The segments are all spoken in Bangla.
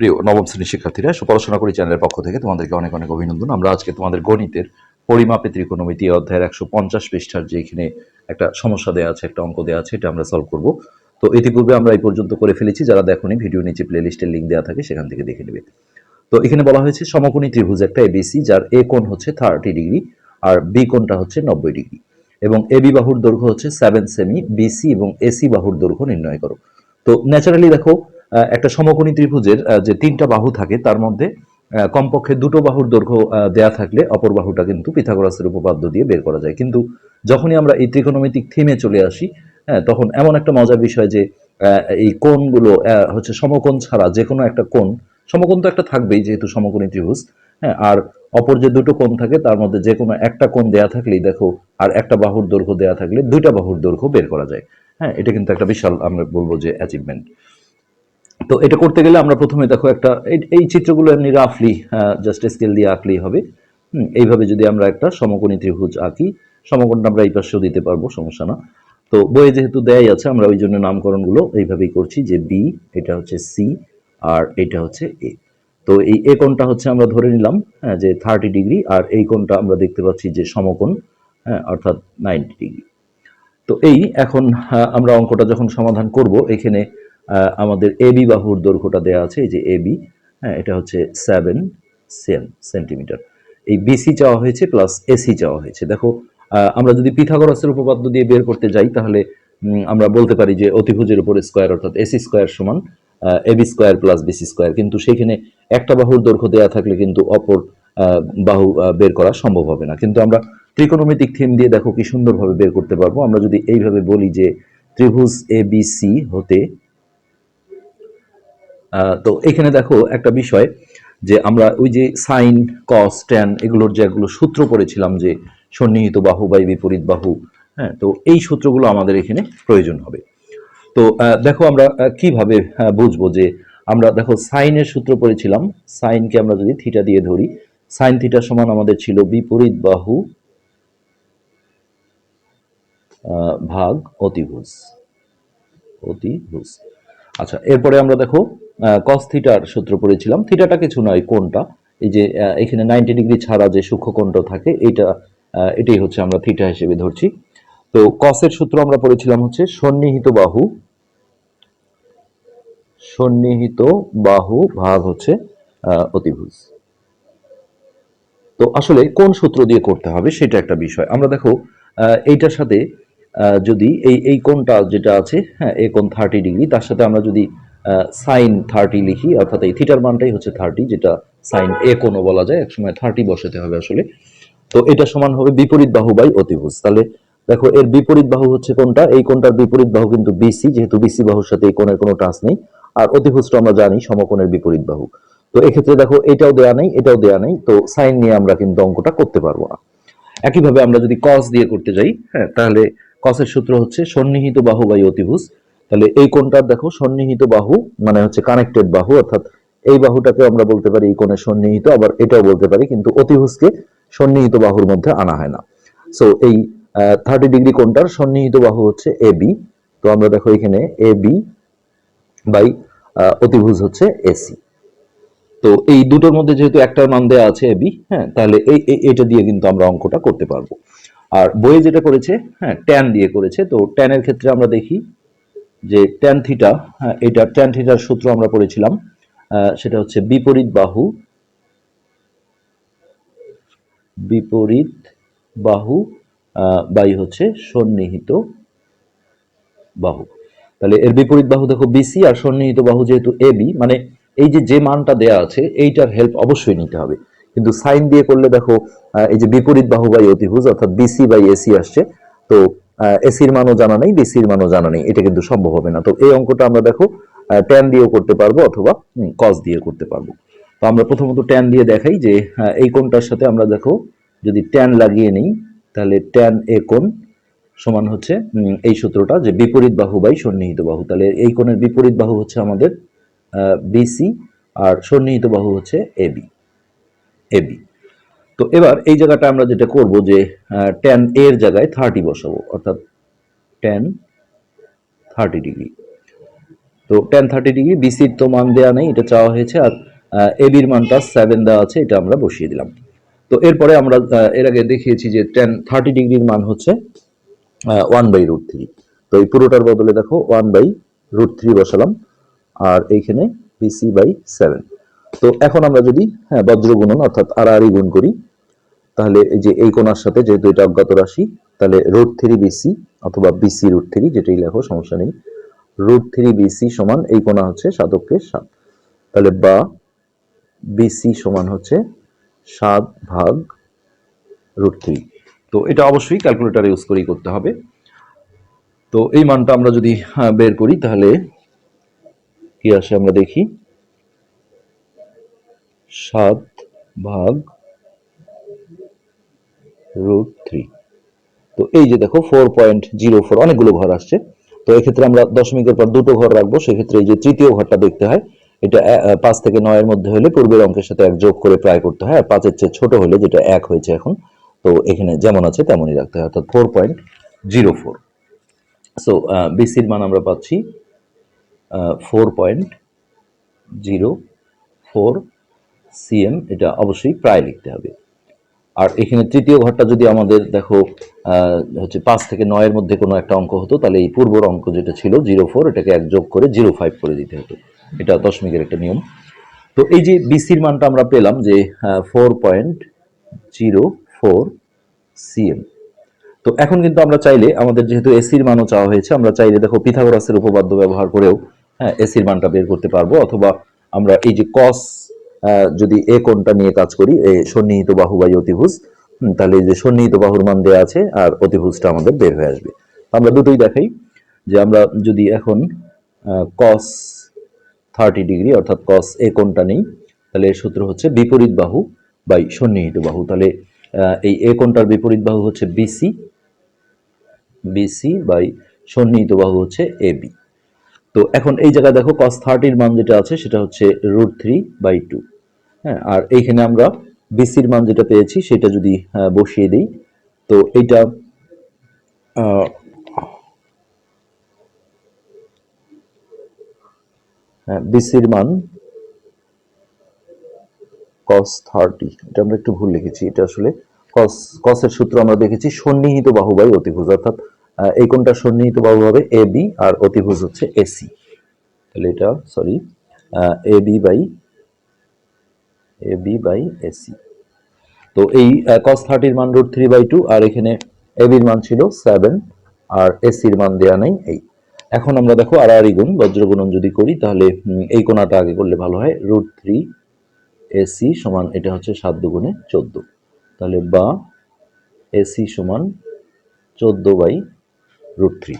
প্রিয় নবম শ্রেণির শিক্ষার্থীরা, সুপড়াশোনা করি চ্যানেলের পক্ষ থেকে তোমাদেরকে অনেক অনেক অভিনন্দন। আমরা আজকে তোমাদের গণিতের পরিমাপে ত্রিকোণমিতি অধ্যায়ের একশো পঞ্চাশ পৃষ্ঠার যে এখানে একটা সমস্যা দেওয়া আছে, একটা অঙ্ক দেওয়া আছে, এটা আমরা সলভ করব। তো ইতিপূর্বে আমরা এই পর্যন্ত করে ফেলেছি, যারা দেখোনি ভিডিও নিচে প্লে লিস্টের লিঙ্ক দেওয়া থাকে সেখান থেকে দেখে নেবে। তো এখানে বলা হয়েছে সমকোণী ত্রিভুজ একটা এবিসি যার এ কোণ হচ্ছে থার্টি ডিগ্রি আর বি কোণটা হচ্ছে নব্বই ডিগ্রি এবং এবি বাহুর দৈর্ঘ্য হচ্ছে সেভেন সেমি বিসি এবং এসি বাহুর দৈর্ঘ্য নির্ণয় করো। তো ন্যাচারালি দেখো একটা সমকোণী ত্রিভুজের যে তিনটা বাহু থাকে, তার মধ্যে কমপক্ষে দুটো বাহুর দৈর্ঘ্য দেয়া থাকলে অপর বাহুটা কিন্তু পিথাগোরাসের উপপাদ্য দিয়ে বের করা যায়। কিন্তু যখনই আমরা এই ত্রিকোণমিতিক থিমে চলে আসি হ্যাঁ তখন এমন একটা মজার বিষয় যে এই কোণগুলো হচ্ছে সমকোণ ছাড়া যে কোনো একটা কোণ, সমকোণ তো একটা থাকবেই যেহেতু সমকোণী ত্রিভুজ হ্যাঁ আর অপর যে দুটো কোণ থাকে, তার মধ্যে যে কোনো একটা কোণ দেয়া থাকলেই দেখো, আর একটা বাহুর দৈর্ঘ্য দেয়া থাকলে দুইটা বাহুর দৈর্ঘ্য বের করা যায়। হ্যাঁ এটা কিন্তু একটা বিশাল, আমরা বলব যে অ্যাচিভমেন্ট তো এটা করতে গেলে আমরা প্রথমে দেখো একটা, এই- চিত্রগুলো এমনি রাফলি জাস্ট স্কেল দিয়ে আঁকলেই হবে। এইভাবে যদি আমরা একটা সমকোণী ত্রিভুজ আঁকি, সমকোণটা আমরা এই পাশেও দিতে পারব, সমস্যা না। তো বইয়ে যেহেতু দেয়াই আছে, আমরা ওই জন্য নামকরণগুলো এইভাবেই করছি যে বি এটা হচ্ছে সি আর এটা হচ্ছে এ তো এই এ কোণটা হচ্ছে আমরা ধরে নিলাম হ্যাঁ যে থার্টি ডিগ্রি আর এই কোণটা আমরা দেখতে পাচ্ছি যে সমকোণ হ্যাঁ অর্থাৎ নাইনটি ডিগ্রি তো এই এখন আমরা অঙ্কটা যখন সমাধান করব, এখানে আমাদের এবি বাহুর দৈর্ঘ্যটা দেওয়া আছে, এই যে এবি হ্যাঁ এটা হচ্ছে সেভেন সেন সেন্টিমিটার এই বিসি চাওয়া হয়েছে প্লাস এসি চাওয়া হয়েছে। দেখো আমরা যদি পিথাগোরাসের উপপাদ্য দিয়ে বের করতে যাই, তাহলে আমরা বলতে পারি যে অতিভুজের উপরে স্কোয়ার অর্থাৎ এসি স্কোয়ার সমান AB square plus BC square কিন্তু সেখানে একটা বাহুর দৈর্ঘ্য দেওয়া থাকলে কিন্তু অপর বাহু বের করা সম্ভব হবে না। কিন্তু আমরা ত্রিকোণমিতিক থিম দিয়ে দেখো কি সুন্দরভাবে বের করতে পারব। আমরা যদি এইভাবে বলি যে ত্রিভুজ এ বি সি হতে তো এখানে দেখো একটা বিষয় যে আমরা ওই যে সাইন, কস, ট্যান এগুলোর যে এগুলো সূত্র পড়েছিলাম যে সন্নিহিত বাহু বা বিপরীত বাহু হ্যাঁ তো এই সূত্রগুলো আমাদের এখানে প্রয়োজন হবে। তো দেখো আমরা কীভাবে বুঝব যে আমরা দেখো সাইনের সূত্র পড়েছিলাম, সাইনকে আমরা যদি থিটা দিয়ে ধরি, সাইন থিটা সমান আমাদের ছিল বিপরীত বাহু ভাগ অতিভুজ অতিভুজ। আচ্ছা এরপরে আমরা দেখো কস থিটার সূত্র পড়েছিলাম। থিটাটা কিছু নয় কোনটা এই যে এখানে নাইনটি ডিগ্রি ছাড়া যে সূক্ষ্ম কোণটা থাকে আহ, এটাই হচ্ছে আমরা থিটা হিসেবে ধরছি। তো কসের সূত্র আমরা পড়েছিলাম হচ্ছে সন্নিহিত বাহু সন্নিহিত বাহু ভাগ হচ্ছে অতিভুজ। তো আসলে কোন সূত্র দিয়ে করতে হবে সেটা একটা বিষয়। আমরা দেখো এইটার সাথে যদি এই এই কোণটা যেটা আছে হ্যাঁ এই কোণ থার্টি ডিগ্রি তার সাথে আমরা যদি সাইন থার্টি লিখি, অর্থাৎ এই থিটার মানটাই হচ্ছে থার্টি যেটা সাইন এ কোণও বলা যায়, একসময় থার্টি বসাতে হবে আসলে। তো এটা সমান হবে বিপরীত বাহু বাই অতিভুজ। তাহলে দেখো, এর বিপরীত বাহু হচ্ছে কোনটা এই কোণটার বিপরীত বাহু কিন্তু বিসি যেহেতু বিসি বাহুর সাথে এই কোণের কোনো টাচ নেই। আর অতিভুজটা আমরা জানি সমকোণের বিপরীত বাহু। তো এক্ষেত্রে দেখো, এটাও দেয়া নেই, এটাও দেয়া নেই, তো সাইন নিয়ে আমরা কিন্তু অঙ্কটা করতে পারব না। একইভাবে আমরা যদি কস দিয়ে করতে যাই হ্যাঁ তাহলে কসের সূত্র হচ্ছে সন্নিহিত বাহু বাই অতিভুজ তাহলে এই কোণটার দেখো, সন্নিহিত বাহু মানে হচ্ছে কানেক্টেড বাহু, অর্থাৎ এই বাহুটাকে আমরা বলতে পারি এই কোণের সন্নিহিত, আবার এটাও বলতে পারি, কিন্তু অতিভুজকে সন্নিহিত বাহুর মধ্যে আনা হয় না। সো এই থার্টি ডিগ্রি কোণটার সন্নিহিত বাহু হচ্ছে এ বি তো আমরা দেখো এখানে এ বি বাই অতিভুজ হচ্ছে এসি তো এই দুটোর মধ্যে যেহেতু একটার মান দেওয়া আছে এবি হ্যাঁ তাহলে এই- এটা দিয়ে কিন্তু আমরা অঙ্কটা করতে পারব। আর বইয়ে যেটা করেছে হ্যাঁ ট্যান দিয়ে করেছে, তো ট্যানের ক্ষেত্রে আমরা দেখি যে ট্যান থিটা হ্যাঁ এটা ট্যান থিটার সূত্র আমরা পড়েছিলাম সেটা হচ্ছে বিপরীত বাহু বিপরীত বাহু বাই হচ্ছে সন্নিহিত বাহু। তাহলে এর বিপরীত বাহু দেখো বিসি আর সন্নিহিত বাহু যেহেতু এবি মানে এই যে যে মানটা দেয়া আছে, এইটার হেল্প অবশ্যই নিতে হবে। কিন্তু সাইন দিয়ে করলে দেখো এই যে বিপরীত বাহু বাই অতিভুজ, অর্থাৎ বিসি বাই এসি আসছে। তো এসির মানও জানা নেই বিসির মানও জানা নেই। এটা কিন্তু সম্ভব হবে না। তো এই অঙ্কটা আমরা দেখো ট্যান দিয়েও করতে পারব অথবা কস দিয়ে করতে পারব। তো আমরা প্রথমত ট্যান দিয়ে দেখাই যে এই কোণটার সাথে আমরা দেখো, যদি ট্যান লাগিয়ে নিই, তাহলে ট্যান এ কোণ সমান হচ্ছে এই সূত্রটা যে বিপরীত বাহু বাই সন্নিহিত বাহু। তাহলে এই কোণের বিপরীত বাহু হচ্ছে আমাদের বিসি আর সন্নিহিত বাহু হচ্ছে এবি এবি তো এবার এই জায়গাটা আমরা যেটা করব যে ট্যান এর জায়গায় থার্টি বসাবো, অর্থাৎ ট্যান থার্টি ডিগ্রি তো টেন থার্টি ডিগ্রি বিসির তো মান দেওয়া নেই, এটা চাওয়া হয়েছে, আর এবির মানটা সেভেন দেওয়া আছে, এটা আমরা বসিয়ে দিলাম। তো এরপরে আমরা এর আগে দেখিয়েছি যে টেন থার্টি ডিগ্রির মান হচ্ছে ওয়ান বাই রুট থ্রি তো এই পুরোটার বদলে দেখো ওয়ান বাই রুট থ্রি বসালাম, আর এইখানে বিসি বাই সেভেন তো এখন আমরা যদি হ্যাঁ বজ্র গুণন অর্থাৎ আড়াআড়ি গুণ করি তাহলে এই যে এই কোণার সাথে যেহেতু এটা অজ্ঞাত রাশি তাহলে রুট থ্রি বিসি অথবা বিসি রুট থ্রি যেটাই লেখো সমস্যা নেই। রুট থ্রি বিসি সমান এই কোণা হচ্ছে সাতকে সাত। তাহলে বা বিসি সমান হচ্ছে সাত ভাগ রুট থ্রি। তো এটা অবশ্যই ক্যালকুলেটার ইউজ করেই করতে হবে। তো এই মানটা আমরা যদি হ্যাঁ, বের করি তাহলে কি আসে আমরা দেখি। সাত ভাগ রুট থ্রি তো এই যে দেখো ফোর পয়েন্ট জিরো ফোর অনেকগুলো ঘর আসছে। তো এক্ষেত্রে আমরা দশমিকের পর দুটো ঘর রাখব। সেক্ষেত্রে এই যে তৃতীয় ঘরটা দেখতে হয়, এটা পাঁচ থেকে নয়ের মধ্যে হলে পূর্বের অঙ্কের সাথে এক যোগ করে প্রায় করতে হয়, আর পাঁচের চেয়ে ছোট হলে যেটা এক হয়েছে এখন, তো এখানে যেমন আছে তেমনই রাখতে হয়, অর্থাৎ four point zero four so বিসির মান আমরা পাচ্ছি four point zero four cm এটা অবশ্যই প্রায় লিখতে হবে। আর এখানে তৃতীয় ঘরটা যদি আমাদের দেখো হচ্ছে পাঁচ থেকে নয়ের মধ্যে কোনো একটা অঙ্ক হতো, তাহলে এই পূর্বর অঙ্ক যেটা ছিল, জিরো ফোর, এটাকে এক যোগ করে জিরো ফাইভ করে দিতে হতো। এটা দশমিকের একটা নিয়ম। তো এই যে বিসির মানটা আমরা পেলাম যে four point zero four cm তো এখন কিন্তু আমরা চাইলে, আমাদের যেহেতু এসির মানও চাওয়া হয়েছে, আমরা চাইলে দেখো পিথাগোরাসের উপপাদ্য ব্যবহার করেও হ্যাঁ এসির মানটা বের করতে পারব, অথবা আমরা এই যে কস যদি এ কোণটা নিয়ে কাজ করি, এ সন্নিহিত বাহু বাই অতিভুজ তাহলে যে সন্নিহিত বাহুর মান দেওয়া আছে আর অতিভুজটা আমাদের বের হয়ে আসবে। আমরা দুটোই দেখাই যে আমরা যদি এখন কস থার্টি ডিগ্রি অর্থাৎ কস এ কোণটা নেই, তাহলে এর সূত্র হচ্ছে বিপরীত বাহু বাই সন্নিহিত বাহু। তাহলে এই এ কোণটার বিপরীত বাহু হচ্ছে বিসি বিসি বাই সন্নিহিত বাহু হচ্ছে এবি তো এখন এই জায়গায় দেখো কস থার্টির মান যেটা আছে সেটা হচ্ছে রুট থ্রি বাই টু হ্যাঁ আর এইখানে আমরা বিসির মান যেটা পেয়েছি সেটা যদি বসিয়ে দিই তো এইটা আহ, হ্যাঁ বিসির মান কস থার্টি এটা আমরা একটু ভুল লিখেছি এটা আসলে কস কসের সূত্র আমরা দেখেছি সন্নিহিত বাহু বাই অতিভুজ অর্থাৎ এই কোনটা সন্নিহিত বাহু হবে এ বি আর অতিভুজ হচ্ছে এসি তাহলে এটা sorry A B by A B by AC তো এই কস থার্টির মান রুট থ্রি বাই টু আর এখানে এ বির মান ছিল সেভেন আর এসির মান দেওয়া নেই এই এখন আমরা দেখো আর আর গুণ বজ্র গুণন যদি করি, তাহলে এই কোণাটা আগে করলে ভালো হয় রুট থ্রি এসি সমান এটা হচ্ছে সাত দুগুণে চোদ্দ। তাহলে বা এসি সমান চোদ্দ বাই রুট থ্রি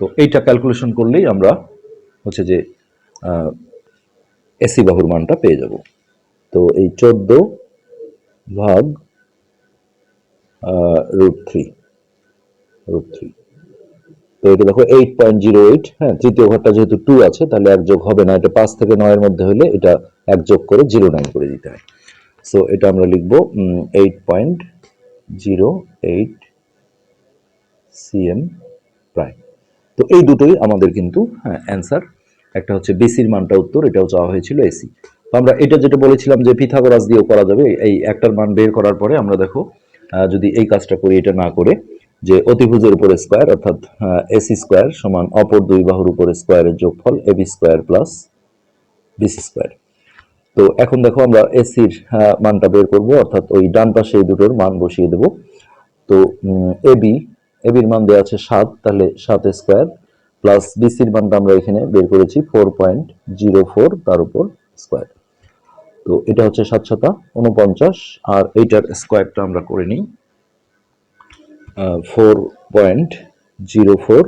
তো এইটা ক্যালকুলেশন করলেই আমরা হচ্ছে যে এসি বাহুর মানটা পেয়ে যাব। তো এই চোদ্দ ভাগ রুট থ্রি রুট থ্রি তো এটা দেখো এইট পয়েন্ট জিরো এইট হ্যাঁ তৃতীয় ঘরটা যেহেতু টু আছে, তাহলে এক যোগ হবে না, এটা পাঁচ থেকে নয়ের মধ্যে হলে এটা এক যোগ করে জিরো নাইন করে দিতে হয়। সো এটা আমরা লিখব eight point zero eight cm প্রায়। তো এই দুটোই আমাদের কিন্তু হ্যাঁ অ্যান্সার একটা হচ্ছে বিসির মানটা উত্তর, এটাও চাওয়া হয়েছিল এসি তো আমরা এটা যেটা বলেছিলাম যে পিথাগোরাস দিয়েও করা যাবে, এই একটার মান বের করার পরে আমরা দেখো যদি এই কাজটা করি, এটা না করে, যে অতিভুজের উপরে স্কোয়ার অর্থাৎ এসি স্কোয়ার সমান অপর দুই বাহুর উপরে স্কোয়ারের যোগফল AB square plus BC square তো এখন দেখো আমরা এসির মানটা বের করব, অর্থাৎ ওই ডান পাশে এই দুটোর মান বসিয়ে দেব। তো এবি এবির মান দেওয়া আছে সাত, তাহলে সাত স্কোয়ার প্লাস বিসির মানটা আমরা এখানে বের করেছি ফোর পয়েন্ট জিরো ফোর তার উপর স্কোয়ার। তো এটা হচ্ছে সাত সাতা উনপঞ্চাশ, আর এইটার স্কোয়ারটা আমরা করে নিই ফোর পয়েন্ট জিরো ফোর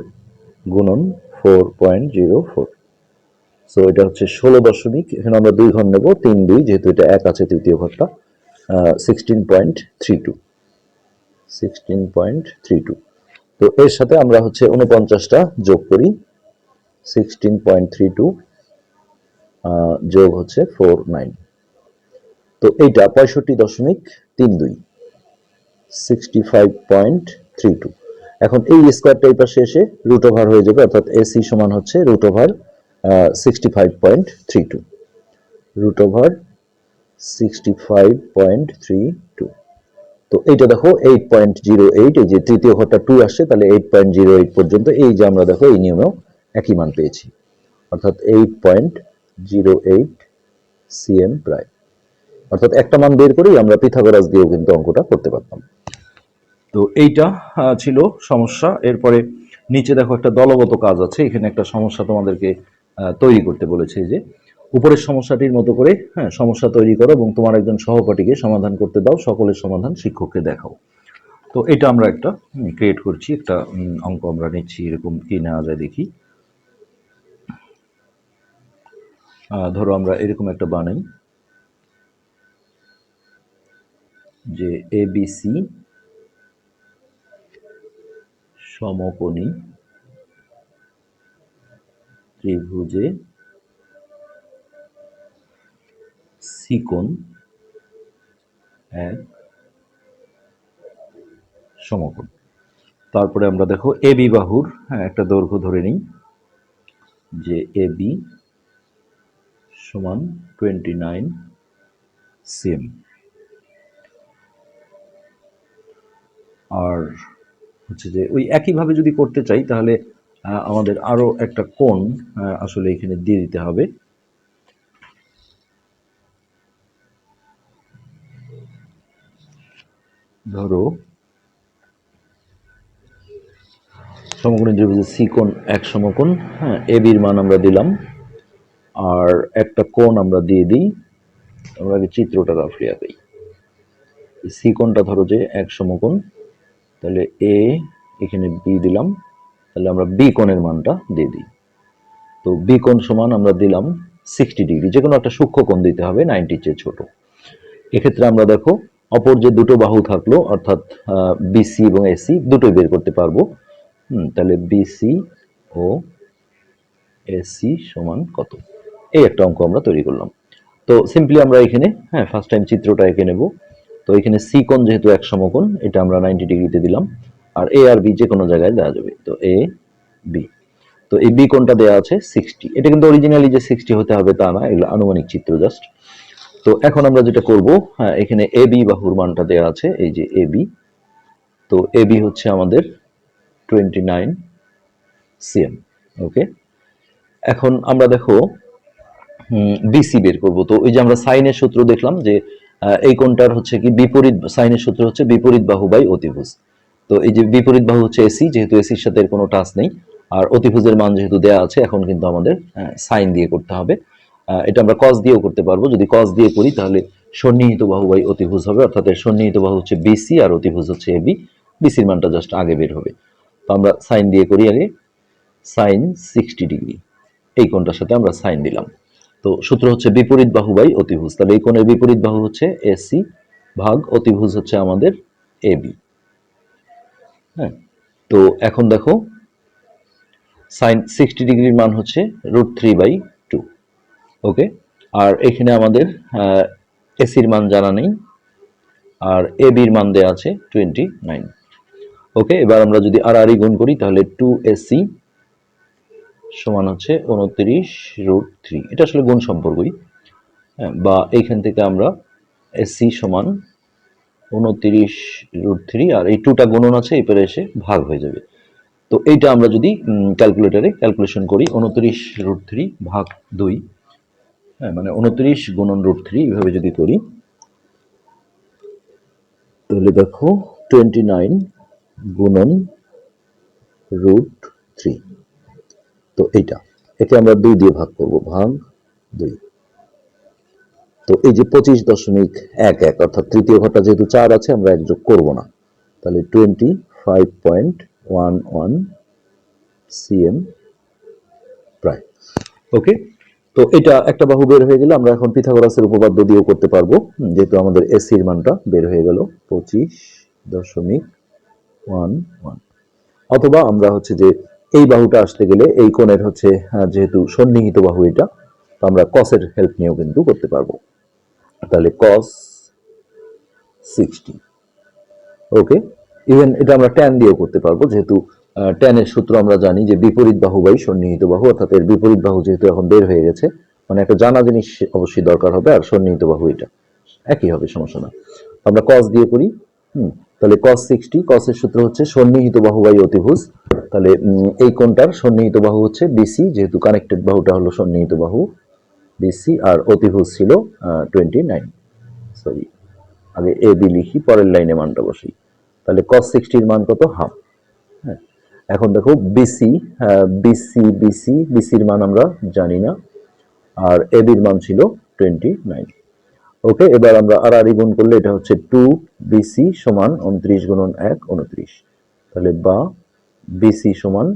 গুণন four point zero four so এটা হচ্ছে ষোলো দশমিক, এখানে আমরা দুই ঘর নেব, তিন দুই, যেহেতু এটা এক আছে তৃতীয় ঘরটা sixteen point three two sixteen point three two তো এর সাথে আমরা হচ্ছে উনপঞ্চাশটা যোগ করি সিক্সটিন পয়েন্ট থ্রি টু যোগ হচ্ছে ফোর নাইন তো এইটা পঁয়ষট্টি দশমিক তিন দুই sixty five point three two এখন এই স্কোয়ারটা এই পাশে এসে রুট ওভার হয়ে যাবে, অর্থাৎ এসি সমান হচ্ছে root over sixty five point three two root over sixty five point three two তো এইটা দেখো এইট পয়েন্ট জিরো এইট এই যে তৃতীয় ঘরটা টু আসছে তাহলে এইট পয়েন্ট জিরো এইট পর্যন্ত এই যে আমরা দেখো এই নিয়মেও একই মান পেয়েছি। অর্থাৎ eight point zero eight cm প্রায় অর্থাৎ একটা মান বের করেই আমরা পিথাগোরাস দিয়েও কিন্তু অঙ্কটা করতে পারতাম। তো এইটা ছিল সমস্যা। এরপরে নিচে দেখো একটা দলগত কাজ আছে। এখানে একটা সমস্যা তোমাদেরকে তৈরি করতে বলেছে যে উপরের সমস্যাটির মতো করে হ্যাঁ সমস্যা তৈরি করো এবং তোমার একজন সহপাঠীকে সমাধান করতে দাও, সকলের সমাধান শিক্ষককে দেখাও। তো এটা আমরা একটা ক্রিয়েট করছি, একটা অঙ্ক আমরা নিচ্ছি, এরকম কি নেওয়া যায় দেখি। ধরো আমরা এরকম একটা বানাই, যে এ বি সি সমকোণী ত্রিভুজে সিকোণ এক সমকোণ। তারপরে আমরা দেখো এ বি বাহুর হ্যাঁ একটা দৈর্ঘ্য ধরে নিই, যে এ বি সমান টোয়েন্টি নাইন সিএম আর হচ্ছে যে ওই একইভাবে যদি করতে চাই, তাহলে আমাদের আরও একটা কোণ আসলে এখানে দিয়ে দিতে হবে। ধরো, সমকোণী ত্রিভুজের সি কোণ, এক সমকোণ হ্যাঁ এ বির মান আমরা দিলাম, আর একটা কোণ আমরা দিয়ে দিই, আমরা আগে চিত্রটা রাফলি আঁকাই সি কোণটা ধরো যে এক সমকোণ, তাহলে এ এখানে বি দিলাম, তাহলে আমরা বি কোণের মানটা দিয়ে দিই। তো বি কোণ সমান আমরা দিলাম সিক্সটি ডিগ্রি যে কোনো একটা সূক্ষ্ম কোণ দিতে হবে নাইনটির চেয়ে ছোট। এক্ষেত্রে আমরা দেখো অপর যে দুটো বাহু থাকল, অর্থাৎ বিসি এবং এসি দুটোই বের করতে পারব। তাহলে বিসি ও এসি সমান কত? এই একটা অঙ্ক আমরা তৈরি করলাম। তো সিম্পলি আমরা এখানে হ্যাঁ ফার্স্ট টাইম চিত্রটা এঁকে নেব। তো এখানে সি কোণ যেহেতু এক সমকোণ, এটা আমরা নাইনটি ডিগ্রিতে দিলাম। আর এ আর বি যে কোনো জায়গায় দেওয়া যাবে। তো এ বি তো এই বি কোণটা দেওয়া আছে সিক্সটি এটা কিন্তু অরিজিনালি যে সিক্সটি হতে হবে তা না, এগুলো আনুমানিক চিত্র জাস্ট তো এখন আমরা যেটা করব হ্যাঁ এখানে এ বি বাহুর মানটা দেওয়া আছে, এই যে এ বি তো এ বি হচ্ছে আমাদের টোয়েন্টি নাইন সিএম ওকে এখন আমরা দেখো বিসি বের করব। তো ওই যে আমরা সাইনের সূত্র দেখলাম যে এই কোনটার হচ্ছে কি বিপরীত, সাইনের সূত্র হচ্ছে বিপরীত বাহু বাই অতিভুজ। তো এই যে বিপরীত বাহু হচ্ছে এসি যেহেতু এসির সাথে এর কোনো টাচ নেই, আর অতিভুজের মান যেহেতু দেয়া আছে, এখন কিন্তু আমাদের সাইন দিয়ে করতে হবে। এটা আমরা কস দিয়েও করতে পারব। যদি কস দিয়ে করি, তাহলে সন্নিহিত বাহু বাই অতিভুজ হবে। অর্থাৎ এর সন্নিহিত বাহু হচ্ছে বিসি আর অতিভুজ হচ্ছে এবি বিসির মানটা জাস্ট আগে বের হবে। তো আমরা সাইন দিয়ে করি আগে। সাইন সিক্সটি ডিগ্রি এই কোণটার সাথে আমরা সাইন দিলাম। তো সূত্র হচ্ছে বিপরীত বাহু বাই অতিভুজ। তাহলে এই কোণের বিপরীত বাহু হচ্ছে এসি ভাগ অতিভুজ হচ্ছে আমাদের এবি হ্যাঁ? তো এখন দেখো সাইন সিক্সটি ডিগ্রির মান হচ্ছে রুট থ্রি বাই ওকে? আর এখানে আমাদের এসির মান জানা নেই আর এ বির মান দেওয়া আছে টোয়েন্টি নাইন ওকে? এবার আমরা যদি আর আর গুণ করি তাহলে টু এসি সমান হচ্ছে উনত্রিশ রুট থ্রি এটা আসলে গুণ সম্পর্কই। হ্যাঁ, বা এইখান থেকে আমরা এসি সমান উনত্রিশ রুট থ্রি আর এই টুটা গুণন আছে এরপরে এসে ভাগ হয়ে যাবে। তো এইটা আমরা যদি ক্যালকুলেটারে ক্যালকুলেশন করি উনত্রিশ রুট থ্রি ভাগ দুই মানে উনত্রিশ গুণন রুট থ্রি এইভাবে যদি করি, তাহলে দেখো টোয়েন্টি নাইন গুণন রুট থ্রি তো এইটা, একে আমরা দুই দিয়ে ভাগ করব, ভাগ দুই। তো এই যে পঁচিশ দশমিক এক এক, অর্থাৎ তৃতীয় ঘরটা যেহেতু চার আছে, আমরা এক যোগ করব না। তাহলে twenty five point one one cm প্রায়। ওকে তো এটা একটা বাহু বের হয়ে গেলে আমরা এখন পিথাগোরাসের উপপাদ্য দিয়েও করতে পারব। যেহেতু আমাদের এসির মানটা বের হয়ে গেল, পঁচিশ দশমিক ওয়ান ওয়ান। অথবা আমরা হচ্ছে যে এই বাহুটা আসতে গেলে এই কোণের হচ্ছে যেহেতু সন্নিহিত বাহু এটা, তো আমরা কসের হেল্প নিয়েও কিন্তু করতে পারব। তাহলে কস সিক্সটি ওকে ইভেন এটা আমরা ট্যান দিয়েও করতে পারব, যেহেতু টেনের সূত্র আমরা জানি যে বিপরীত বাহু বাই সন্নিহিত বাহু, অর্থাৎ এর বিপরীত বাহু যেহেতু এখন বের হয়ে গেছে মানে একটা জানা জিনিস অবশ্যই দরকার হবে, আর সন্নিহিত বাহু এটা। একই হবে, সমস্যা না। আমরা কস দিয়ে করি, হুম, তাহলে কস সিক্সটি কসের সূত্র হচ্ছে সন্নিহিত বাহু বাই অতিভুজ। তাহলে এই কোণটার সন্নিহিত বাহু হচ্ছে বিসি যেহেতু কানেক্টেড বাহুটা হলো সন্নিহিত বাহু বিসি আর অতিভুজ ছিল টোয়েন্টি নাইন সরি আগে এ বি লিখি, পরের লাইনে মানটা বসি তাহলে কস সিক্সটির মান কত? হাফ এখন দেখো বিসি বিসি বিসি বিসির মান আমরা জানি না। আর এ বির মান ছিল টোয়েন্টি নাইন ওকে এবার আমরা আর আর গুণ করলে এটা হচ্ছে টু বিসি সমান উনত্রিশ গুণন এক, উনত্রিশ। তাহলে বা বিসি সমান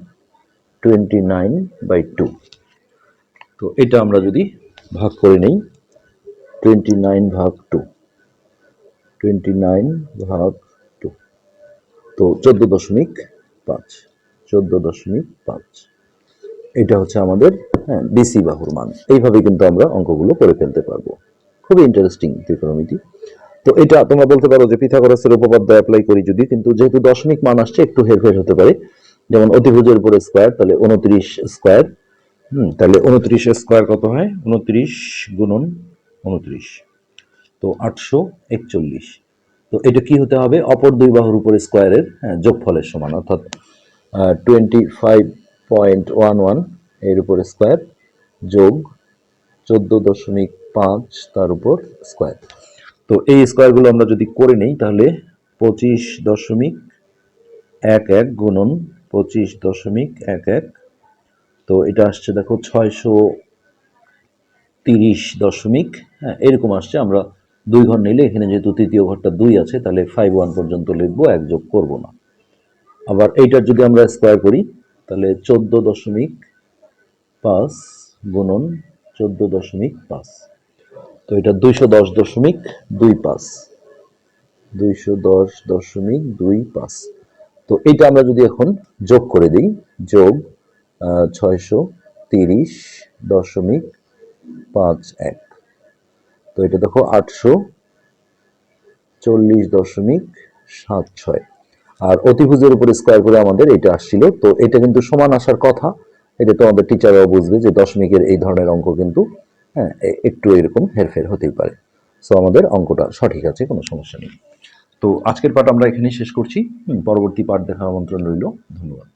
টোয়েন্টি নাইন বাই টু তো এটা আমরা যদি ভাগ করে নেই টোয়েন্টি নাইন ভাগ টু টোয়েন্টি নাইন ভাগ টু তো চোদ্দ দশমিক পাঁচ। চোদ্দ দশমিক পাঁচ। এটা হচ্ছে আমাদের হ্যাঁ বিসি বাহুর মান। এইভাবে কিন্তু আমরা অঙ্কগুলো করে ফেলতে পারব। খুবই ইন্টারেস্টিং ত্রিকোণমিতি তো এটা তোমরা বলতে পারো যে পিথাগোরাসের উপপাদ্য অ্যাপ্লাই করি যদি কিন্তু যেহেতু দশমিক মান আসছে একটু হেরফের হতে পারে। যেমন অতিভুজের উপরে স্কোয়ার তাহলে উনত্রিশ স্কোয়ার হুম তাহলে উনত্রিশ স্কোয়ার কত হয়? উনত্রিশ গুণন উনত্রিশ। তো আটশো একচল্লিশ। তো এটা কি হতে হবে? অপর দুই বাহুর উপরে স্কোয়ারের হ্যাঁ, যোগফলের সমান অর্থাৎ টোয়েন্টি ফাইভ পয়েন্ট ওয়ান ওয়ানের উপরে স্কোয়ার যোগ চোদ্দ দশমিক পাঁচ তার উপর স্কোয়ার তো এই স্কোয়ারগুলো আমরা যদি করে নিই, তাহলে পঁচিশ দশমিক এক এক গুণন পঁচিশ দশমিক এক এক। তো এটা আসছে দেখো ছয়শো তিরিশ দশমিক। হ্যাঁ এরকম আসছে। আমরা দুই ঘর নিলে এখানে যেহেতু তৃতীয় ঘরটা দুই আছে, তাহলে ফাইভ ওয়ান পর্যন্ত লিখব, এক যোগ করব না। আবার এইটার যদি আমরা স্কোয়ার করি, তাহলে চোদ্দ দশমিক পাঁচ গুণন চোদ্দ দশমিক পাঁচ। তো এটা দুইশো দশ দশমিক দুই পাঁচ। দুইশো দশ দশমিক দুই পাঁচ। তো এটা আমরা যদি এখন যোগ করে দিই, যোগ ছয়শো তিরিশ দশমিক পাঁচ এক। তো এটা দেখো আটশো চল্লিশ দশমিক সাত ছয়। আর অতিভুজের উপর স্কোয়ার করে আমাদের এটা আসছিল। তো এটা কিন্তু সমান আসার কথা। এটা তো আমাদের টিচাররাও বুঝবে যে দশমিকের এই ধরনের অঙ্ক কিন্তু হ্যাঁ একটু এরকম হেরফের হতেই পারে। সো আমাদের অঙ্কটা সঠিক আছে, কোনো সমস্যা নেই। তো আজকের পাঠ আমরা এখানেই শেষ করছি। পরবর্তী পাঠ দেখার আমন্ত্রণ রইল। ধন্যবাদ।